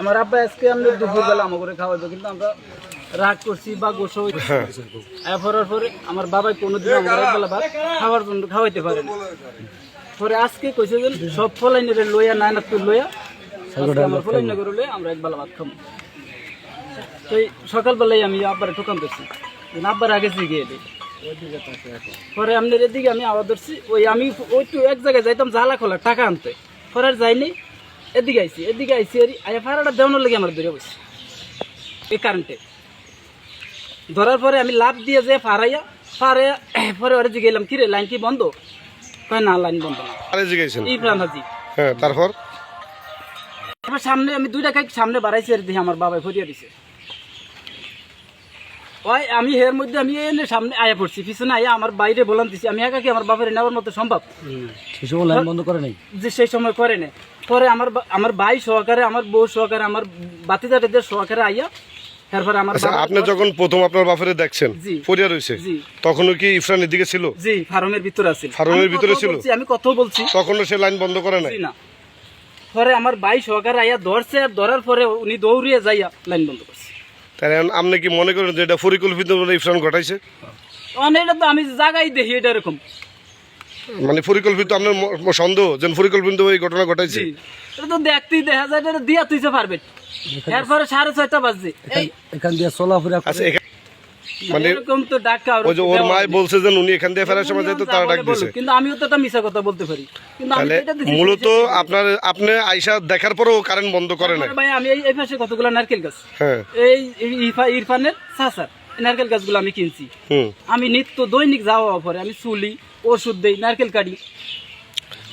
আমার আব্বা আজকে আমরা দুপুরবেলা আমার করে খাওয়াইবো কিন্তু আমরা রাগ করছি বা গোসা এরপরের পরে আমার বাবা কোনোদিন আমার ভাত খাওয়ার জন্য খাওয়াইতে পারে না। পরে আজকে কইছে যে সব ফলাইনের লইয়া নাই না তুই লইয়া আজকে আমার ফলাইন করে লইয়া আমরা ভাত খাব। তো সকালবেলায় আমি আব্বারে ঠোকান যে আব্বার আগে দিই পরে আপনার এদিকে আমি আওয়াজ ধরছি ওই আমি ওই তো এক জায়গায় যাইতাম জ্বালা খোলা টাকা আনতে। পরে আর যাইনি। এদিকে আইছি এদিকে আইছি আর ফাড়াটা দেওয়ানোর লেগে আমার ধরে এই কারেন্টে ধরার পরে আমি লাভ দিয়ে যে ফারাইয়া ফারাইয়া পরে ওরে জিগে এলাম কিরে লাইন কি বন্ধ? কয় না লাইন বন্ধ না। আরে হাজি। হ্যাঁ তারপর? সামনে আমি দুইটা কাইক সামনে বাড়াইছি আর দেখি আমার বাবাই ফরিয়া দিছে। ওই আমি এর মধ্যে আমি এনে সামনে আয়া পড়ছি পিছনে আয়া আমার বাইরে বলান দিছি আমি একা কি আমার বাবার নেওয়ার মতো সম্ভব? সেসব লাইন বন্ধ করে নাই? যে সেই সময় করে না পরে আমার আমার ভাই সহকারে আমার বউ সহকারে আমার বাতিদারেদের সহকারে আইয়া তারপরে আমার আচ্ছা আপনি যখন প্রথম আপনার বাপেরে দেখছেন। ফরিয়া রয়েছে তখনও কি ইফরান এদিকে ছিল? জি ফার্মের ভিতরে আছে। ফার্মের ভিতরে ছিল? আমি কত বলছি? তখনও সে লাইন বন্ধ করে নাই? না। পরে আমার ভাই সহকারে আইয়া ধরছে আর ধরার পরে উনি দৌড়িয়ে যাইয়া লাইন বন্ধ করছে। তাহলে আপনি কি মনে করেন যে এটা পরিকল্পিত ইফরান ঘটাইছে? এটা তো আমি জায়গায় দেখি এটা এরকম। মানে পরিকল্পিত আপনার সন্দেহ যে পরিকল্পিত এই ঘটনা ঘটাইছে। এটা তো দেখতেই দেখা যায় এটা দিয়া তুইতে পারবে এরপরে সাড়ে ছয়টা বাজছে। এখান দিয়ে চলাফেরা আচ্ছা এখানে মানে এরকম তো ডাকা ওই যে ওর বলছে যে উনি এখান দিয়ে ফেরার সময় তারা ডাক দিছে। কিন্তু আমিও তো একটা মিশা কথা বলতে পারি। কিন্তু আমি এটা মূলত আপনার আপনি আইসা দেখার পরও কারেন্ট বন্ধ করে আমার ভাই আমি এই- এই পাশে কতগুলো নারকেল গাছ? হ্যাঁ। এই এই ইরফানের সাসার নারকেল গাছগুলো আমি কিনছি। আমি নিত্য দৈনিক যাওয়া পরে আমি চুলি ওষুধ দেই নারকেল কাটি।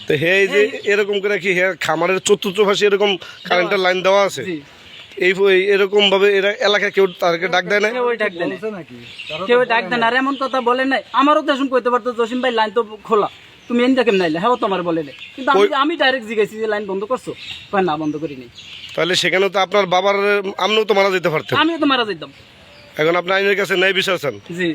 তো হে এই যে এরকম করে কি হে খামারের চতুর্থ পাশে এরকম কারেন্টের লাইন দেওয়া আছে? এই এই- এরকম ভাবে এরা এলাকায় কেউ তাদেরকে ডাক দেয় না? কেউ ডাক দেয় না। কেউ ডাক দেন আর এমন কথা বলে নাই। আমারও তো কইতে পারতো জসিম ভাই লাইন তো খোলা। তুমি কেমন হ্যাঁ তোমার বলে নাই। কিন্তু আমি আমি ডাইরেক্ট জিজ্ঞাসি যে লাইন বন্ধ করছ। কয় না বন্ধ করি নাই তাহলে সেখানে তো আপনার বাবার আমনেও তো মারা যেতে পারতেন। আমিও তো মারা যেতাম এখন আপনি আইনের কাছে ন্যায় বিচার চান? জি।